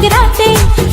gratis.